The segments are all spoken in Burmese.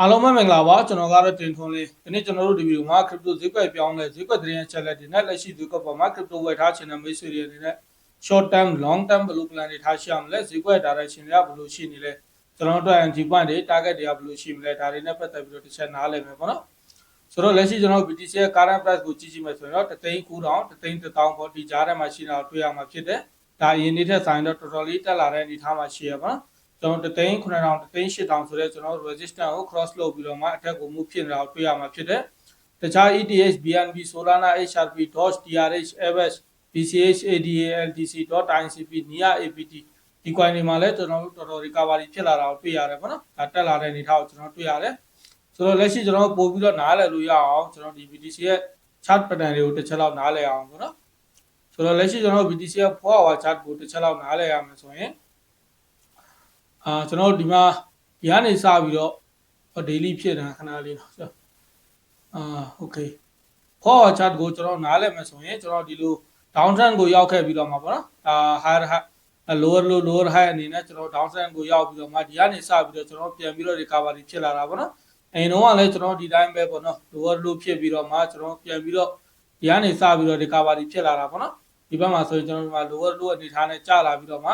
အားလုံးပဲမင်္ဂလာပါကျွန်တော်ကတော့တင်ထွန်းလေးဒီနေ့ကျွန်တော်တို့ဒီဗီဒီယိုမှာ crypto ဈေးကွက်ပြောင်းလဲဈေးကွက်သတင်းအချက်အလက်တွေနဲ့လက်ရှိဈေးကွက်ပေါ်မှာ crypto ဝယ်ထားခြင်းနဲ့မိတ်ဆွေတွေအနေနဲ့ short term long term ဘယ်လို plan တွေထားရှိအောင်လဲဈေးကွက် direction တွေကဘယ်လိုရှိနေလဲကျွန်တော်တို့ entry point တွေ target တွေကဘယ်လိုရှိမလဲဒါတွေနဲ့ပတ်သက်ပြီးတော့တစ်ချက်နားလည်မယ်ပေါ့နော်ဆိုတော့လက်ရှိကျွန်တော် BTC ရဲ့ current price ကိုကြည့်ကြည့်မယ်ဆိုရင်တော့တသိန်း9000တသိန်း1000ပေါ့ဒီကြားထဲမှာရှိတာကိုတွေ့ရမှာဖြစ်တယ်ဒါအရင်နေ့ထက်ဆိုင်တော့တော်တော်လေးတက်လာတဲ့အနေအထားမှာရှိရပါတော့ ကျွန်တော်တသိန်း9000တသိန်း8000ဆိုတဲ့ကျွန်တော် resistance ကို cross လုပ်ပြီးတော့မှအထက်ကို move ဖြစ်နေတာကိုတွေ့ရမှာဖြစ်တယ်။တခြား ETH, BNB, Solana, HRP, Doge, DRH, Avax, BCH, ADA, LTC, .ICP, NIA, APT ဒီ coin တွေမှာလည်းကျွန်တော်တို့တော်တော် recovery ဖြစ်လာတာကိုတွေ့ရတယ်ပေါ့နော်။ဒါတက်လာတဲ့အနေအထားကိုကျွန်တော်တွေ့ရတယ်။ဆိုတော့လက်ရှိကျွန်တော်ပို့ပြီးတော့နားလည်လို့ရအောင်ကျွန်တော်ဒီ BTC ရဲ့ chart pattern တွေကိုတစ်ချက်လောက်နားလည်အောင်ပေါ့နော်။ဆိုတော့လက်ရှိကျွန်တော် BTC ရဲ့4 hour chart ကိုတစ်ချက်လောက်နားလည်ရမယ်ဆိုရင် အာကျွန်တော်တို့ဒီမှာဒီကနေစပြီးတော့ဟို daily ဖြစ်တာခဏလေးနော်ဆိုအာ okay for chart ကိုကျွန်တော်နားလည်မယ်ဆိုရင်ကျွန်တော်ဒီလို down trend ကိုရောက်ခဲ့ပြီးတော့မှာပေါ့နော်အာ higher high lower low lower high အနေနဲ့ကျွန်တော် down trend ကိုရောက်ပြီးတော့မှဒီကနေစပြီးတော့ကျွန်တော်ပြန်ပြီးတော့ recovery ဖြစ်လာတာပေါ့နော်အရင်တော့ကလည်းကျွန်တော်ဒီတိုင်းပဲပေါ့နော် lower low ဖြစ်ပြီးတော့မှကျွန်တော်ပြန်ပြီးတော့ဒီကနေစပြီးတော့ recovery ဖြစ်လာတာပေါ့နော်ဒီဘက်မှာဆိုရင်ကျွန်တော်ဒီမှာ lower low အနေထားနဲ့ကျလာပြီးတော့မှ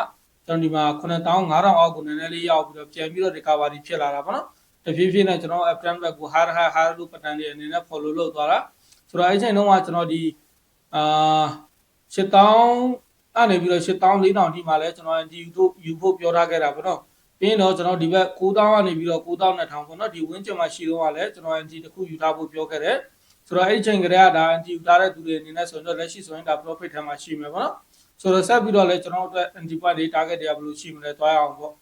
ကျွန်တော်ဒီမှာ9500အောက်ကိုနည်းနည်းလေးရောက်ပြီးတော့ပြန်ပြီးတော့ recovery ဖြစ်လာတာပေါ့နော်တဖြည်းဖြည်းနဲ့ကျွန်တော် uptrend back ကို higher higher higher low pattern တွေအနေနဲ့ follow လုပ်သွားတာဆိုတော့အဲ့ချိန်တုန်းကကျွန်တော်ဒီအာ8000အနေပြီးတော့8000 4000ဒီမှာလဲကျွန်တော်ဒီယူဖို့ယူဖို့ပြောထားခဲ့တာပေါ့နော်ပြီးရင်တော့ကျွန်တော်ဒီဘက်9000ကနေပြီးတော့9000 2000ပေါ့နော်ဒီ win ကျမှာရှိတော့ကလည်းကျွန်တော် NG တစ်ခုယူထားဖို့ပြောခဲ့တယ်ဆိုတော့အဲ့ချိန်ကလေးကဒါ NG ယူထားတဲ့သူတွေအနေနဲ့ဆိုရင်တော့လက်ရှိဆိုရင်ဒါ profit ထဲမှာရှိမယ်ပေါ့နော် ဆိုတော့ဆက်ပြီးတော့လည်းကျွန်တော်တို့အတွက် NG point တွေ target တွေကဘယ်လိုရှိမလဲတွားရအောင်ပေါ့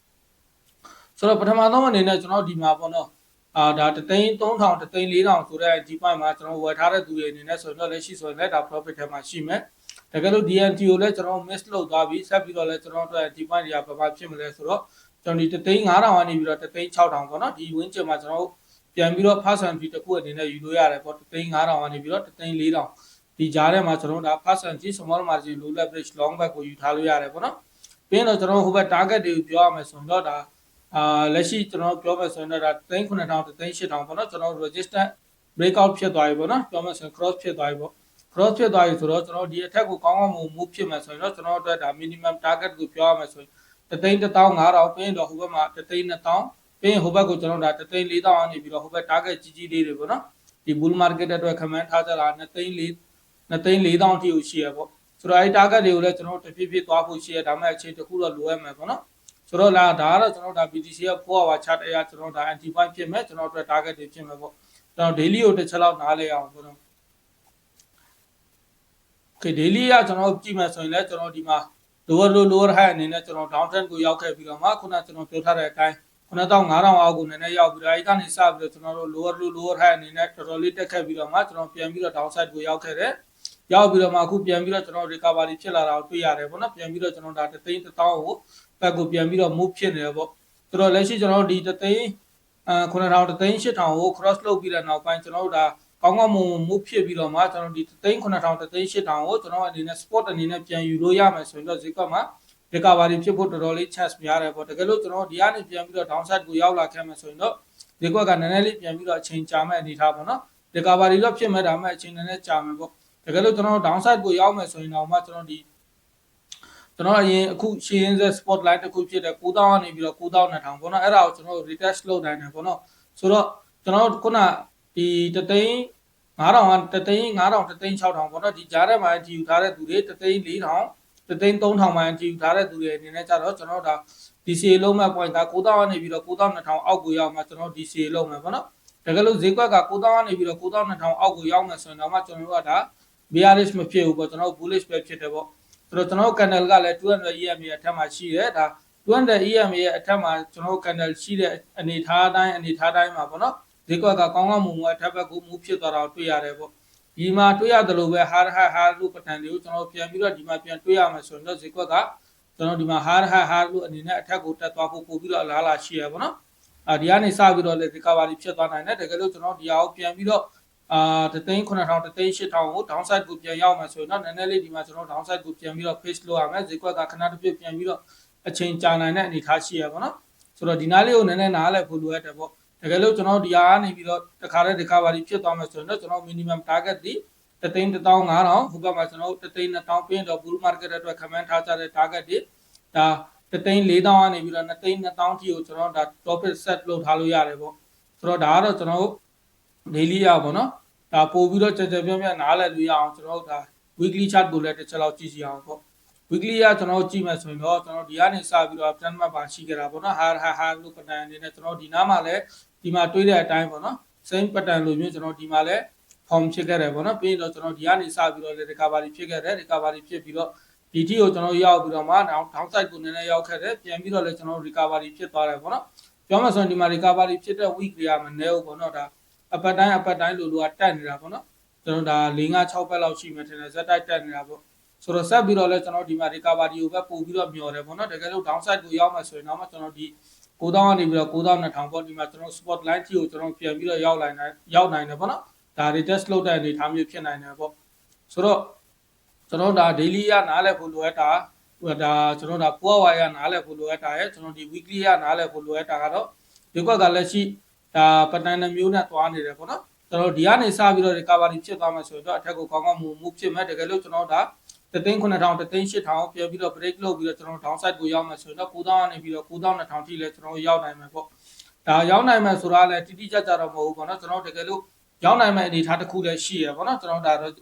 ဆိုတော့ပထမဆုံးအနေနဲ့ကျွန်တော်ဒီမှာပေါ့နော်အာဒါတသိန်း3000တသိန်း4000ဆိုတဲ့ NG point မှာကျွန်တော်ဝယ်ထားတဲ့သူတွေအနေနဲ့ဆိုရင်တော့လက်ရှိဆိုရင်လည်းဒါ profit ထဲမှာရှိမယ်တကယ်လို့ DNT ကိုလည်းကျွန်တော် miss လုပ်သွားပြီးဆက်ပြီးတော့လည်းကျွန်တော်တို့ NG point တွေကဘာမှဖြစ်မလဲဆိုတော့ကျွန်တော်ဒီတသိန်း9000ကနေပြီးတော့တသိန်း6000ပေါ့နော်ဒီ win ကျမှာကျွန်တော်ပြန်ပြီးတော့ first and fee တစ်ခုအနေနဲ့ယူလို့ရတယ်ပေါ့တသိန်း9000ကနေပြီးတော့တသိန်း4000 ဒီကြားထဲမှာကျွန်တော်တို့ဒါ first and fee small margin low leverage long back ကိုယူထားလို့ရတယ်ပေါ့နော်ပြီးရင်တော့ကျွန်တော်ဟိုဘက် target တွေကိုပြောရမယ်ဆိုရင်တော့ဒါအာလက်ရှိကျွန်တော်ပြောမယ်ဆိုရင်တော့ဒါ39000 38000ပေါ့နော်ကျွန်တော် resistance breakout ဖြစ်သွားပြီပေါ့နော်ပြောမယ်ဆိုရင် cross ဖြစ်သွားပြီပေါ့ cross ဖြစ်သွားပြီဆိုတော့ကျွန်တော်ဒီအထက်ကိုကောင်းကောင်းမ move ဖြစ်မယ်ဆိုရင်တော့ကျွန်တော်တို့ဒါ minimum target ကိုပြောရမယ်ဆိုရင်တသိန်း15000ပြီးရင်တော့ဟိုဘက်မှာတသိန်း2000ပြီးရင်ဟိုဘက်ကိုကျွန်တော်ဒါတသိန်း4000ကနေပြီးတော့ဟိုဘက် target ကြီးကြီးလေးတွေပေါ့နော်ဒီ bull market အတွက် comment ထားကြတာ2သိန်း4 2သိန်း4000အထိကိုရှိရပေါ့ဆိုတော့အဲဒီ target တွေကိုလည်းကျွန်တော်တဖြည်းဖြည်းသွားဖို့ရှိရဒါမှအချိန်တစ်ခုတော့လိုရမယ်ပေါ့နော်ဆိုတော့လာဒါကတော့ကျွန်တော်ဒါ BTC ရဲ့4 hour chart အရာကျွန်တော်ဒါ anti point ဖြစ်မယ်ကျွန်တော်အတွက် target တွေဖြစ်မယ်ပေါ့ကျွန်တော် daily ကိုတစ်ချက်လောက်နားလဲအောင်ပေါ့နော် okay daily ကကျွန်တော်ကြည့်မယ်ဆိုရင်လည်းကျွန်တော်ဒီမှာ lower low lower high အနေနဲ့ကျွန်တော် down trend ကိုရောက်ခဲ့ပြီးတော့မှခုနကျွန်တော်ပြောထားတဲ့အတိုင်း9500အောက်ကိုနည်းနည်းရောက်ပြီးတော့အဲဒီကနေစပြီးတော့ကျွန်တော်တို့ lower low lower high အနေနဲ့တော်တော်လေးတက်ခဲ့ပြီးတော့မှကျွန်တော်ပြန်ပြီးတော့ down side ကိုရောက်ခဲ့တယ် ရောက်ပြီးတော့မှအခုပြန်ပြီးတော့ကျွန်တော် recovery ဖြစ်လာတာကိုတွေ့ရတယ်ပေါ့နော်ပြန်ပြီးတော့ကျွန်တော်ဒါတသိန်း1000ကိုဘက်ကိုပြန်ပြီးတော့ move ဖြစ်နေတယ်ပေါ့ဆိုတော့လက်ရှိကျွန်တော်တို့ဒီတသိန်းအဲ9000တသိန်း8000ကို cross လုပ်ပြီးတဲ့နောက်ပိုင်းကျွန်တော်တို့ဒါကောင်းကောင်းမွန်မွန် move ဖြစ်ပြီးတော့မှကျွန်တော်ဒီတသိန်း9000တသိန်း8000ကိုကျွန်တော်အနေနဲ့ spot အနေနဲ့ပြန်ယူလို့ရမယ်ဆိုရင်တော့ဈေးကွက်မှာ recovery ဖြစ်ဖို့တော်တော်လေး chance များတယ်ပေါ့တကယ်လို့ကျွန်တော်ဒီကနေပြန်ပြီးတော့ downside ကိုရောက်လာခဲ့မယ်ဆိုရင်တော့ဈေးကွက်ကနည်းနည်းလေးပြန်ပြီးတော့အချိန်ကြာမဲ့အနေထားပေါ့နော် recovery တော့ဖြစ်မဲ့ဒါမှအချိန်နည်းနည်းကြာမယ်ပေါ့ တကယ်လို့ကျွန်တော် downside ကိုရောက်မယ်ဆိုရင်တော့မှကျွန်တော်ဒီကျွန်တော်အရင်အခုရှင်းရင်းစ spotlight တစ်ခုဖြစ်တဲ့9000ကနေပြီးတော့9200ပေါ့နော်အဲ့ဒါကိုကျွန်တော် retest လုပ်နိုင်တယ်ပေါ့နော်ဆိုတော့ကျွန်တော်ခုနဒီတသိန်း9000ကတသိန်း9000တသိန်း6000ပေါ့နော်ဒီကြားထဲမှာဒီယူထားတဲ့သူတွေတသိန်း4000တသိန်း3000မှန်ကြည့်ထားတဲ့သူတွေအနေနဲ့ကြတော့ကျွန်တော်ဒါ DCA လုံးမဲ့ point က9000ကနေပြီးတော့9200အောက်ကိုရောက်မှကျွန်တော် DCA လုံးမယ်ပေါ့နော်တကယ်လို့ဈေးကွက်က9000ကနေပြီးတော့9200အောက်ကိုရောက်မယ်ဆိုရင်တော့မှကျွန်တော်တို့ကဒါ bearish မဖြစ်ဘူးပေါ့ကျွန်တော် bullish ပဲဖြစ်တယ်ပေါ့ဆိုတော့ကျွန်တော် candle ကလည်း200 EMA ရဲ့အထက်မှာရှိတယ်ဒါ200 EMA ရဲ့အထက်မှာကျွန်တော် candle ရှိတဲ့အနေထားတိုင်းအနေထားတိုင်းမှာပေါ့နော်ဈေးကွက်ကကောင်းကောင်းမွန်မွန်အထက်ဘက်ကို move ဖြစ်သွားတာကိုတွေ့ရတယ်ပေါ့ဒီမှာတွေ့ရတယ်လို့ပဲ hard hard hard လို့ပဋ္ဌာန်းတွေကိုကျွန်တော်ပြန်ပြီးတော့ဒီမှာပြန်တွေ့ရမယ်ဆိုရင်တော့ဈေးကွက်ကကျွန်တော်ဒီမှာ hard hard hard လို့အနေနဲ့အထက်ကိုတက်သွားဖို့ပို့ပြီးတော့အလားအလာရှိရပါတော့အာဒီကနေစပြီးတော့လေ recovery ဖြစ်သွားနိုင်တယ်တကယ်လို့ကျွန်တော်ဒီဟာကိုပြန်ပြီးတော့ အာတသိန်း9000တသိန်း8000ကို downside ကိုပြန်ရောက်မယ်ဆိုရင်တော့နည်းနည်းလေးဒီမှာကျွန်တော် downside ကိုပြန်ပြီးတော့ face လုပ်ရမယ်ဈေးကွက်ကခဏတစ်ပြည့်ပြန်ပြီးတော့အချိန်ကြာနိုင်တဲ့အနေအထားရှိရပါတော့ဆိုတော့ဒီနားလေးကိုနည်းနည်းနားလည်ဖို့လိုအပ်တယ်ပေါ့တကယ်လို့ကျွန်တော်ဒီဟာကနေပြီးတော့တခါတည်း recovery ဖြစ်သွားမယ်ဆိုရင်တော့ကျွန်တော် minimum target ဒီတသိန်း15000ဟိုဘက်မှာကျွန်တော်တသိန်း2000ပြင်တော့ bull market အတွက်ခမန်းထားကြတဲ့ target တွေဒါတသိန်း4000ကနေပြီးတော့2သိန်း2000ထိကိုကျွန်တော်ဒါ profit set လုပ်ထားလို့ရတယ်ပေါ့ဆိုတော့ဒါကတော့ကျွန်တော်တို့ daily ရပါတော့ဒါပို့ပြီးတော့ကြကြပြန့်ပြန့်နားလည်လို့ရအောင်ကျွန်တော်တို့ဒါ weekly chart ကိုလည်းတစ်ချက်လောက်ကြည့်စီအောင်ပေါ့ weekly ကကျွန်တော်ကြည့်မယ်ဆိုရင်တော့ကျွန်တော်ဒီကနေစပြီးတော့ plan map ပါရှိကြတာပေါ့နော် high high high လို့ pattern အနေနဲ့ကျွန်တော်ဒီနားမှာလည်းဒီမှာတွေးတဲ့အတိုင်းပေါ့နော် same pattern လိုမျိုးကျွန်တော်ဒီမှာလည်း form ဖြစ်ခဲ့တယ်ပေါ့နော်ပြီးရင်တော့ကျွန်တော်ဒီကနေစပြီးတော့လည်း recovery ဖြစ်ခဲ့တယ် recovery ဖြစ်ပြီးတော့ဒီတီကိုကျွန်တော်ရောက်ပြီးတော့မှ down downside ကိုနည်းနည်းရောက်ခဲ့တယ်ပြန်ပြီးတော့လည်းကျွန်တော် recovery ဖြစ်သွားတယ်ပေါ့နော်ပြောမှဆိုရင်ဒီမှာ recovery ဖြစ်တဲ့ week တွေကမနည်းဘူးပေါ့နော်ဒါ upper time upper time လိုလိုကတက်နေတာပေါ့နော်ကျွန်တော်ဒါ၄၅6ဘက်လောက်ရှိမှထင်တယ်ဇက်တိုက်တက်နေတာပေါ့ဆိုတော့ဆက်ပြီးတော့လည်းကျွန်တော်ဒီမှာ recovery ကိုပဲပို့ပြီးတော့မျှော်တယ်ပေါ့နော်တကယ်လို့ downside ကိုရောက်မှဆိုရင်တော့မှကျွန်တော်ဒီ9000ကနေပြီးတော့9200ပေါ့ဒီမှာကျွန်တော် spot line ထိကိုကျွန်တော်ပြန်ပြီးတော့ရောက်နိုင်တယ်ရောက်နိုင်တယ်ပေါ့နော်ဒါ retest လုပ်တဲ့အနေအထားမျိုးဖြစ်နိုင်တယ်ပေါ့ဆိုတော့ကျွန်တော်ဒါ daily ရနားလဲဖို့လိုအပ်တာဟိုဒါကျွန်တော်ဒါ power hour ရနားလဲဖို့လိုအပ်တာရဲ့ကျွန်တော်ဒီ weekly ရနားလဲဖို့လိုအပ်တာကတော့ဒီကွက်ကလည်းရှိ ဒါ pattern တစ်မျိုးနဲ့သွားနေတယ်ပေါ့နော်ကျွန်တော်ဒီကနေစပြီးတော့ recovery ဖြစ်သွားမှဆိုတော့အထက်ကိုကောင်းကောင်းမူမူဖြစ်မဲ့တကယ်လို့ကျွန်တော်ဒါတသိန်း9000တသိန်း8000ပြန်ပြီးတော့ break လုပ်ပြီးတော့ကျွန်တော် downside ကိုရောက်မှဆိုတော့9000ကနေပြီးတော့9200ထိလည်းကျွန်တော်ရောက်နိုင်မှာပေါ့ဒါရောက်နိုင်မှာဆိုတာလည်းတိတိကျကျတော့မဟုတ်ဘူးပေါ့နော်ကျွန်တော်တကယ်လို့ရောက်နိုင်မဲ့အနေအထားတစ်ခုလည်းရှိရပေါ့နော်ကျွန်တော်ဒါတော့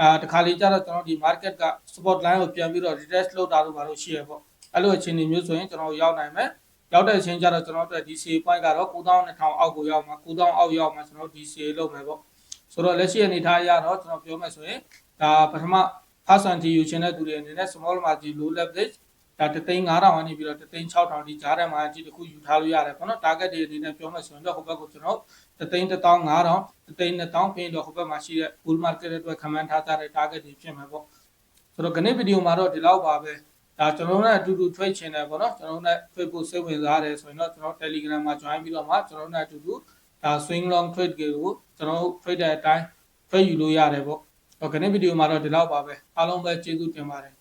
အာတခါလေးကျတော့ကျွန်တော်ဒီ market က support line ကိုပြန်ပြီးတော့ retest လုပ်တာလို့ပါလို့ရှိရပေါ့အဲ့လိုအခြေအနေမျိုးဆိုရင်ကျွန်တော်ရောက်နိုင်မယ် ရောက်တဲ့အချိန်ကျတော့ကျွန်တော်တို့ DCA point ကတော့9200အောက်ကိုရောက်မှာ9000အောက်ရောက်မှာကျွန်တော် DCA လုပ်မယ်ပေါ့ဆိုတော့လက်ရှိအနေအထားအရတော့ကျွန်တော်ပြောမယ်ဆိုရင်ဒါပထမ percent ယူချင်တဲ့သူတွေအနေနဲ့ small margin low leverage ဒါတသိန်း9000ကနေပြီးတော့တသိန်း6000ဒီကြားထဲမှာအကြည့်တစ်ခုယူထားလို့ရတယ်ပေါ့နော် target တွေအနေနဲ့ပြောမယ်ဆိုရင်တော့ဟိုဘက်ကိုကျွန်တော်တသိန်း15000တသိန်း2000ပြင်တော့ဟိုဘက်မှာရှိတဲ့ bull market အတွက်ခမန်းထားကြတဲ့ target တွေဖြစ်မှာပေါ့ဆိုတော့ခဏဗီဒီယိုမှာတော့ဒီလောက်ပါပဲ ဒါကျွန်တော်တို့နဲ့အတူတူ trade ချင်တယ်ပေါ့နော်ကျွန်တော်တို့နဲ့ Facebook စိတ်ဝင်စားတယ်ဆိုရင်တော့ကျွန်တော် Telegram မှာ join ပြီးတော့မှကျွန်တော်တို့နဲ့အတူတူဒါ swing long trade တွေကိုကျွန်တော်တို့ trade တဲ့အတိုင်း trade ယူလို့ရတယ်ပေါ့။ဟောခဏဗီဒီယိုမှာတော့ဒီလောက်ပါပဲ။အားလုံးပဲကျေးဇူးတင်ပါတယ်